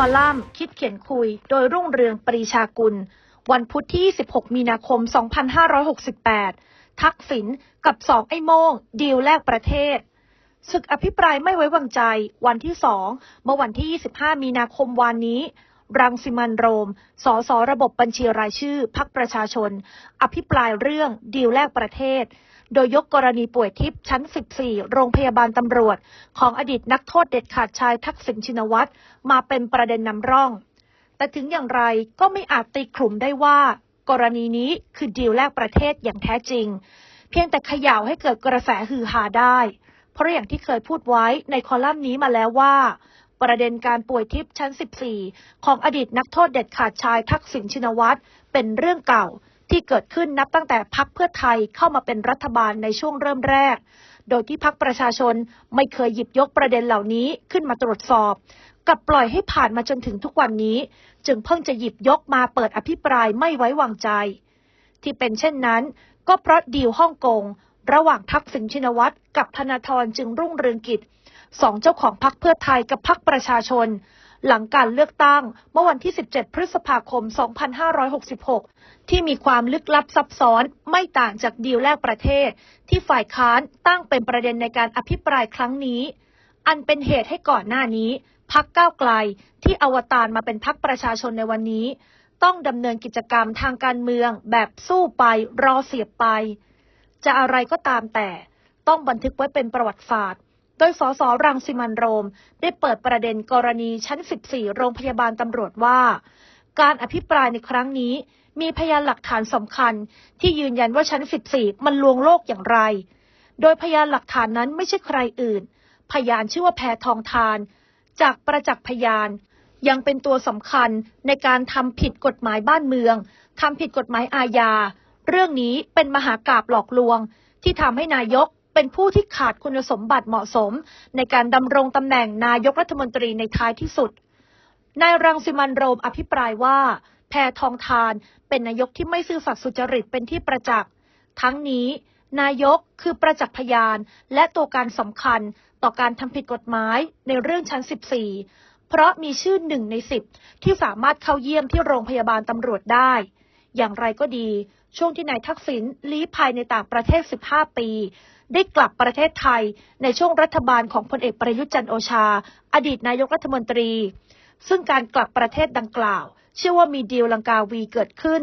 อลัมน์ คิดเขียนคุย โดยรุ่งเรืองปรีชากุล วันพุธที่26มีนาคม 2568 ทักษิณกับสองไอ้โมง ดีลแลกประเทศศึกอภิปรายไม่ไว้วางใจ วันที่สองเมื่อวันที่ 25 มีนาคมวานนี้ รังสิมันโรม สสระบบบัญชีรายชื่อ พักประชาชน อภิปรายเรื่องดีลแลกประเทศ โดยยกกรณีป่วยทิพย์ชั้น 14 โรงพยาบาลตำรวจ ของอดีตนักโทษเด็ดขาดชายทักษิณชินวัตรมาเป็นประเด็นนำร่อง แต่ถึงอย่างไรก็ไม่อาจตีกลุ่มได้ว่า กรณีนี้คือดีลแลกประเทศอย่างแท้จริง เพียงแต่ขย่าวให้เกิดกระแสฮือฮาได้ เพราะอย่างที่เคยพูดไว้ในคอลัมน์นี้มาแล้วว่าประเด็นการป่วยทิพย์ชั้น 14 ของอดีตนักโทษเด็ดขาดชายทักษิณชินวัตรเป็นเรื่องเก่า ที่เกิดขึ้นนับตั้งแต่พักเพื่อไทยเข้ามาเป็นรัฐบาลในช่วงเริ่มแรก โดยที่พักประชาชนไม่เคยหยิบยกประเด็นเหล่านี้ขึ้นมาตรวจสอบ กับปล่อยให้ผ่านมาจนถึงทุกวันนี้ จึงเพิ่งจะหยิบยกมาเปิดอภิปรายไม่ไว้วางใจ ที่เป็นเช่นนั้น ก็เพราะดีลฮ่องกงระหว่างทักษิณชินวัตรกับธนาธรจึงรุ่งเรืองกิจสองเจ้าของพักเพื่อไทยกับพักประชาชน หลังการเลือกตั้งเมื่อวันที่ 17 พฤษภาคม 2566 ที่มีความลึกลับซับซ้อนไม่ต่างจากดีลแลกประเทศ ที่ฝ่ายค้านตั้งเป็นประเด็นในการอภิปรายครั้งนี้ อันเป็นเหตุให้ก่อนหน้านี้พักก้าวไกลที่อวตารมาเป็นพักประชาชนในวันนี้ ต้องดำเนินกิจกรรมทางการเมืองแบบสู้ไปรอเสียบไป จะอะไรก็ตามแต่ต้องบันทึกไว้เป็นประวัติศาสตร์ โดยสสรังสิมันโรม ได้เปิดประเด็นกรณีชั้น 14 โรงพยาบาลตำรวจว่า การอภิปรายในครั้งนี้ มีพยานหลักฐานสำคัญ ที่ยืนยันว่าชั้น 14 มันลวงโลกอย่างไร โดยพยานหลักฐานนั้นไม่ใช่ใครอื่น พยานชื่อว่าแพทองทาน จากประจักษ์พยานยังเป็นตัวสำคัญในการทำผิดกฎหมายบ้านเมืองทำผิดกฎหมายอาญา เรื่องนี้เป็นมหากาบหลอกลวง ที่ทำให้นายก เป็นผู้ที่ขาดคุณสมบัติเหมาะสม ในการดำรงตำแหน่งนายกรัฐมนตรีในท้ายที่สุด นายรังสิมันโรมอภิปรายว่า แพทองทานเป็นนายกที่ไม่ซื่อสัตย์สุจริตเป็นที่ประจักษ์ ทั้งนี้ นายกคือประจักษ์พยาน และตัวการสำคัญต่อการทำผิดกฎหมายในเรื่องชั้น 14 เพราะมีชื่อหนึ่งในสิบที่สามารถเข้าเยี่ยมที่โรงพยาบาลตำรวจได้ อย่างไรก็ดี ช่วงที่นายทักษิณลี้ภัยในต่างประเทศ 15 ปี ได้กลับประเทศไทยในช่วงรัฐบาลของพลเอกประยุทธ์จันโอชา อดีตนายกรัฐมนตรี ซึ่งการกลับประเทศดังกล่าว เชื่อว่ามีดีลลังกาวีเกิดขึ้น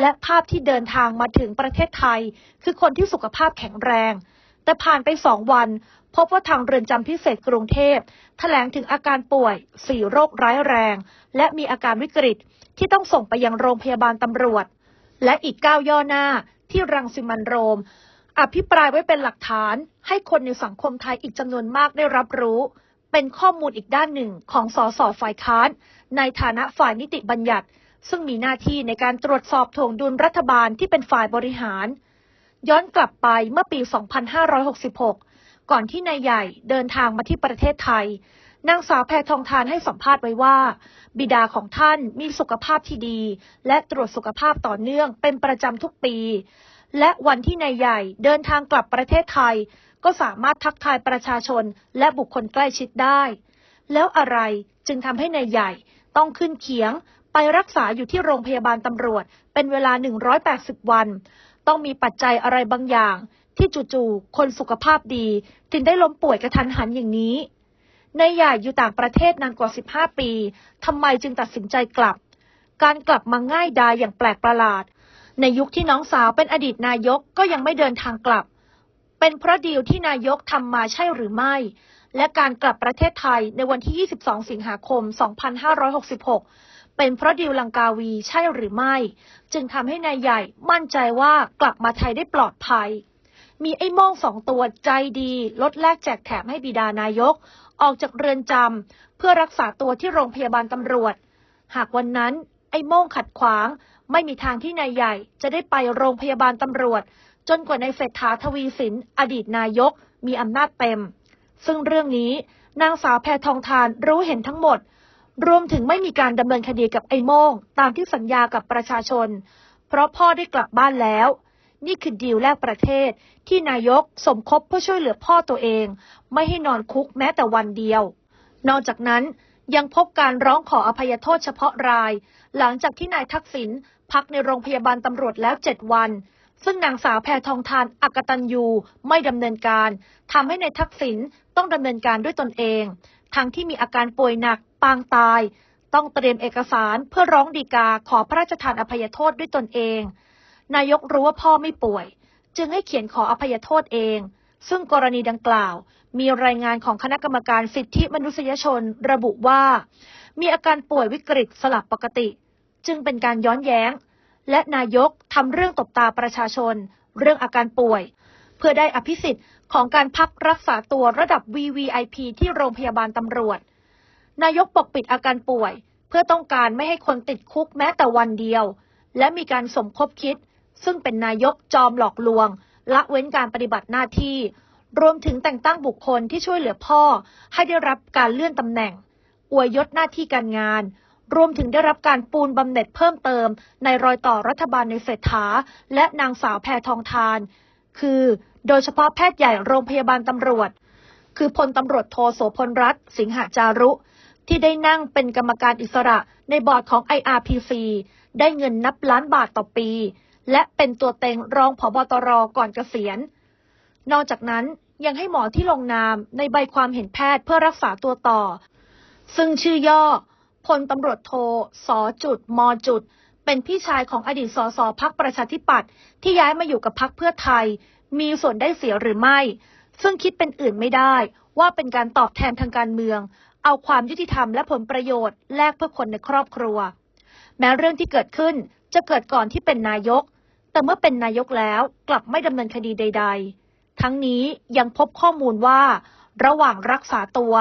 และภาพที่เดินทางมาถึงประเทศไทย คือคนที่สุขภาพแข็งแรง แต่ผ่านไปสองวัน พบว่าทางเรือนจำพิเศษกรุงเทพแถลงถึงอาการป่วยสี่โรคร้ายแรง และมีอาการวิกฤตที่ต้องส่งไปยังโรงพยาบาลตำรวจ และอีกก้าวย่อหน้าที่รังสิมันโรม อภิปรายไว้เป็นหลักฐาน ให้คนในสังคมไทยอีกจำนวนมากได้รับรู้ เป็นข้อมูลอีกด้านหนึ่งของสสฝ่ายค้าน ในฐานะฝ่ายนิติบัญญัติ ซึ่งมีหน้าที่ในการตรวจสอบถ่วงดุลรัฐบาลที่เป็นฝ่ายบริหาร ย้อนกลับไปเมื่อปี 2566 ก่อนที่นายใหญ่เดินทางมาที่ประเทศไทย นางสาวแพทองทานให้สัมภาษณ์ไว้ว่า บิดาของท่านมีสุขภาพที่ดี และตรวจสุขภาพต่อเนื่องเป็นประจำทุกปี และวันที่นายใหญ่เดินทางกลับประเทศไทย ก็สามารถทักทายประชาชนและบุคคลใกล้ชิดได้ แล้วอะไรจึงทำให้นายใหญ่ต้องขึ้นเขียงไปรักษาอยู่ที่โรงพยาบาลตำรวจเป็นเวลา 180 วัน ต้องมีปัจจัยอะไรบางอย่าง ที่จู่ๆคนสุขภาพดีจึงได้ล้มป่วยกระทันหันอย่างนี้นายใหญ่อยู่ต่างประเทศนานกว่า 15 ปีทำไมจึงตัดสินใจกลับ การกลับมาง่ายดายอย่างแปลกประหลาด ในยุคที่น้องสาวเป็นอดีตนายกก็ยังไม่เดินทางกลับ เป็นเพราะดีลที่นายกทำมาใช่หรือไม่ และการกลับประเทศไทยในวันที่ 22 สิงหาคม 2566 เป็นเพราะดีลลังกาวีใช่หรือไม่ จึงทำให้นายใหญ่มั่นใจว่ากลับมาไทยได้ปลอดภัย มีไอ้ม่งสองตัวใจดีลดแลกแจกแถมให้บิดานายก ออกจากเรือนจำเพื่อรักษาตัวที่โรงพยาบาลตำรวจ หากวันนั้นไอ้โม่งขัดขวาง ไม่มีทางที่นายใหญ่จะได้ไปโรงพยาบาลตำรวจ จนกว่านายเศรษฐาทวีสินอดีตนายกมีอำนาจเต็ม ซึ่งเรื่องนี้นางสาวแพทองทานรู้เห็นทั้งหมด รวมถึงไม่มีการดำเนินคดีกับไอ้โม่งตามที่สัญญากับประชาชน เพราะพ่อได้กลับบ้านแล้ว นี่คือดีลแลกประเทศที่นายกสมคบเพื่อช่วยเหลือพ่อตัวเอง ไม่ให้นอนคุกแม้แต่วันเดียว นอกจากนั้นยังพบการร้องขออภัยโทษเฉพาะราย หลังจากที่นายทักษิณพักในโรงพยาบาลตำรวจแล้ว7วัน ซึ่งนางสาวแพทองทานอักตันยูไม่ดำเนินการทำให้นายทักษิณต้องดำเนินการด้วยตนเอง ทั้งที่มีอาการป่วยหนัก ปางตาย ต้องเตรียมเอกสารเพื่อร้องดีกาขอพระราชทานอภัยโทษด้วยตนเอง นายกรู้ว่าพ่อไม่ป่วย จึงให้เขียนขออภัยโทษเอง ซึ่งกรณีดังกล่าว มีรายงานของคณะกรรมการสิทธิมนุษยชน ระบุว่า มีอาการป่วยวิกฤตสลับปกติ จึงเป็นการย้อนแย้ง และนายกทำเรื่องตบตาประชาชน เรื่องอาการป่วย เพื่อได้อภิสิทธิ์ของการพักรักษาตัวระดับ VVIP ที่โรงพยาบาลตำรวจ นายกปกปิดอาการป่วย เพื่อต้องการไม่ให้คนติดคุกแม้แต่วันเดียว และมีการสมคบคิด ซึ่งเป็นนายกจอมหลอกลวง ละเว้นการปฏิบัติหน้าที่ รวมถึงแต่งตั้งบุคคลที่ช่วยเหลือพ่อ ให้ได้รับการเลื่อนตำแหน่ง อวยยศหน้าที่การงาน รวมถึงได้รับการปูนบำเหน็จเพิ่มเติม ในรอยต่อรัฐบาลในเศรษฐา และนางสาวแพทองทาน คือ โดยเฉพาะแพทย์ใหญ่โรงพยาบาลตำรวจ คือพลตำรวจโทโสพลรัตน์สิงหาจารุ ที่ได้นั่งเป็นกรรมการอิสระในบอร์ดของ IRPC ได้เงินนับล้านบาทต่อปี และเป็นตัวเต็งรองผบตรก่อนเกษียณ นอกจากนั้นยังให้หมอที่ลงนามในใบความเห็นแพทย์เพื่อรักษาตัวต่อ ซึ่งชื่อย่อพลตำรวจโทสจุดมจุด เป็นพี่ชายของอดีตสสพักประชาธิปัตย์ที่ย้ายมาอยู่กับพักเพื่อไทย มีส่วนได้เสียหรือไม่ ซึ่งคิดเป็นอื่นไม่ได้ว่าเป็นการตอบแทนทางการเมือง เอาความยุติธรรมและผลประโยชน์แลกเพื่อคนในครอบครัว แม้เรื่องที่เกิดขึ้นจะเกิดก่อนที่เป็นนายก แต่เมื่อเป็นนายกแล้วกลับไม่ดำเนินคดีใด ๆ ทั้งนี้ยังพบข้อมูลว่า ระหว่างรักษาตัว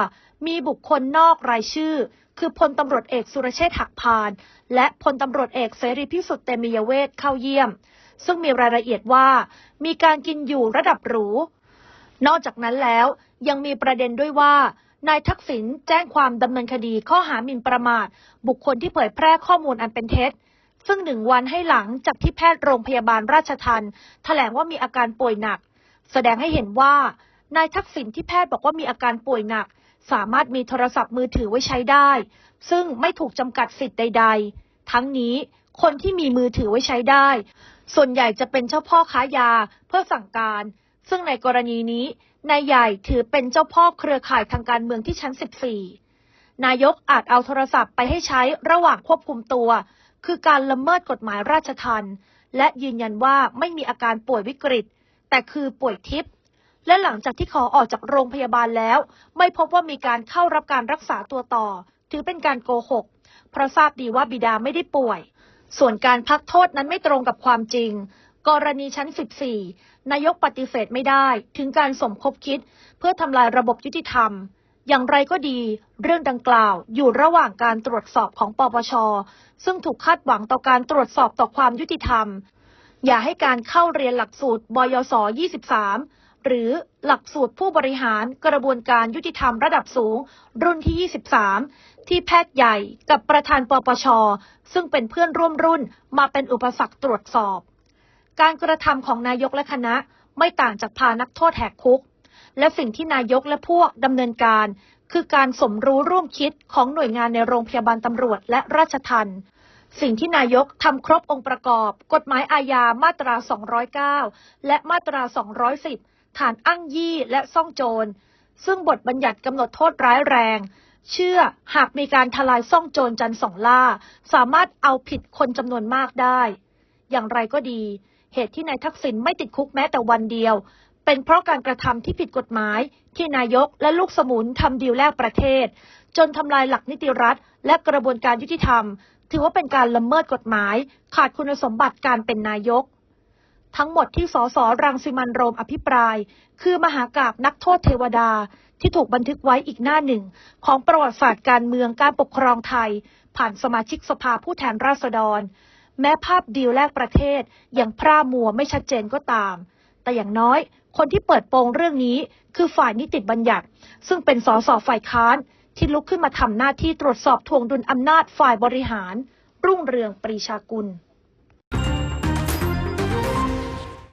มีบุคคลนอกรายชื่อ คือพลตำรวจเอกสุรเชษฐ์หักพาน และพลตำรวจเอกเสรีพิสุทธิ์เตมียเวทเข้าเยี่ยม ซึ่งมีรายละเอียดว่า มีการกินอยู่ระดับหรูนอกจากนั้นแล้วยังมีประเด็นด้วยว่า นายทักษิณแจ้งความดำเนินคดีข้อหาหมิ่นประมาท บุคคลที่เผยแพร่ข้อมูลอันเป็นเท็จ ซึ่งหนึ่งวันให้หลังจากที่แพทย์โรงพยาบาลราชทันแถลงว่ามีอาการป่วยหนัก แสดงให้เห็นว่านายทักษิณที่แพทย์บอกว่ามีอาการป่วยหนัก สามารถมีโทรศัพท์มือถือไว้ใช้ได้ ซึ่งไม่ถูกจำกัดสิทธิ์ใด ๆ ทั้งนี้คนที่มีมือถือไว้ใช้ได้ ส่วนใหญ่จะเป็นเจ้าพ่อค้ายาเพื่อสั่งการ ซึ่งในกรณีนี้นายใหญ่ถือเป็นเจ้าพ่อเครือข่ายทางการเมืองที่ชั้น 14 นายกอาจเอาโทรศัพท์ไปให้ใช้ระหว่างควบคุมตัว คือการละเมิดกฎหมายราชทัณฑ์และยืนยันว่าไม่มีอาการป่วยวิกฤต แต่คือป่วยทิพย์และหลังจากที่ขอออกจากโรงพยาบาลแล้ว ไม่พบว่ามีการเข้ารับการรักษาตัวต่อ ถือเป็นการโกหก เพราะทราบดีว่าบิดาไม่ได้ป่วย ส่วนการพักโทษนั้นไม่ตรงกับความจริง กรณีชั้น 14 นายกปฏิเสธไม่ได้ถึงการสมคบคิดเพื่อทำลายระบบยุติธรรม อย่างไรก็ดี เรื่องดังกล่าวอยู่ระหว่างการตรวจสอบของปปช ซึ่งถูกคาดหวังต่อการตรวจสอบต่อความยุติธรรม อย่าให้การเข้าเรียนหลักสูตรบยศ 23 หรือหลักสูตรผู้บริหารกระบวนการยุติธรรมระดับสูง รุ่นที่ 23 ที่แพทย์ใหญ่กับประธานปปช ซึ่งเป็นเพื่อนร่วมรุ่นมาเป็นอุปสรรคตรวจสอบ การกระทำของนายกและคณะไม่ต่างจากพานักโทษแหกคุก และสิ่งที่นายกและพวกดำเนินการ คือการสมรู้ร่วมคิดของหน่วยงานในโรงพยาบาลตำรวจและราชทัณฑ์สิ่งที่นายกทำครบองค์ประกอบ กฎหมายอาญามาตรา 209 และมาตรา 210 ฐานอ้างยี่และซ่องโจร ซึ่งบทบัญญัติกำหนดโทษร้ายแรง เชื่อหากมีการทลายซ่องโจรจันทร์สองล่า สามารถเอาผิดคนจำนวนมากได้ อย่างไรก็ดี เหตุที่นายทักษิณไม่ติดคุกแม้แต่วันเดียว เป็นเพราะการกระทำที่ผิดกฎหมาย ที่นายกและลูกสมุนทำดีลแลกประเทศ จนทำลายหลักนิติรัฐ และกระบวนการยุติธรรม ถือว่าเป็นการละเมิดกฎหมาย ขาดคุณสมบัติการเป็นนายก ทั้งหมดที่สสรังสิมันโรมอภิปราย คือมหากาบนักโทษเทวดาที่ถูกบันทึกไว้อีกหน้าหนึ่ง ของประวัติศาสตร์การเมืองการปกครองไทย ผ่านสมาชิกสภาผู้แทนราษฎร แม้ภาพดีลแลกประเทศยังพร่ามัวไม่ชัดเจนก็ตาม แต่อย่างน้อยคนที่เปิดโปงเรื่องนี้คือฝ่ายนิติบัญญัติ ซึ่งเป็นสสฝ่ายค้านที่ลุกขึ้นมาทำหน้าที่ตรวจสอบทวงดุลอำนาจฝ่ายบริหาร รุ่งเรืองปรีชากุล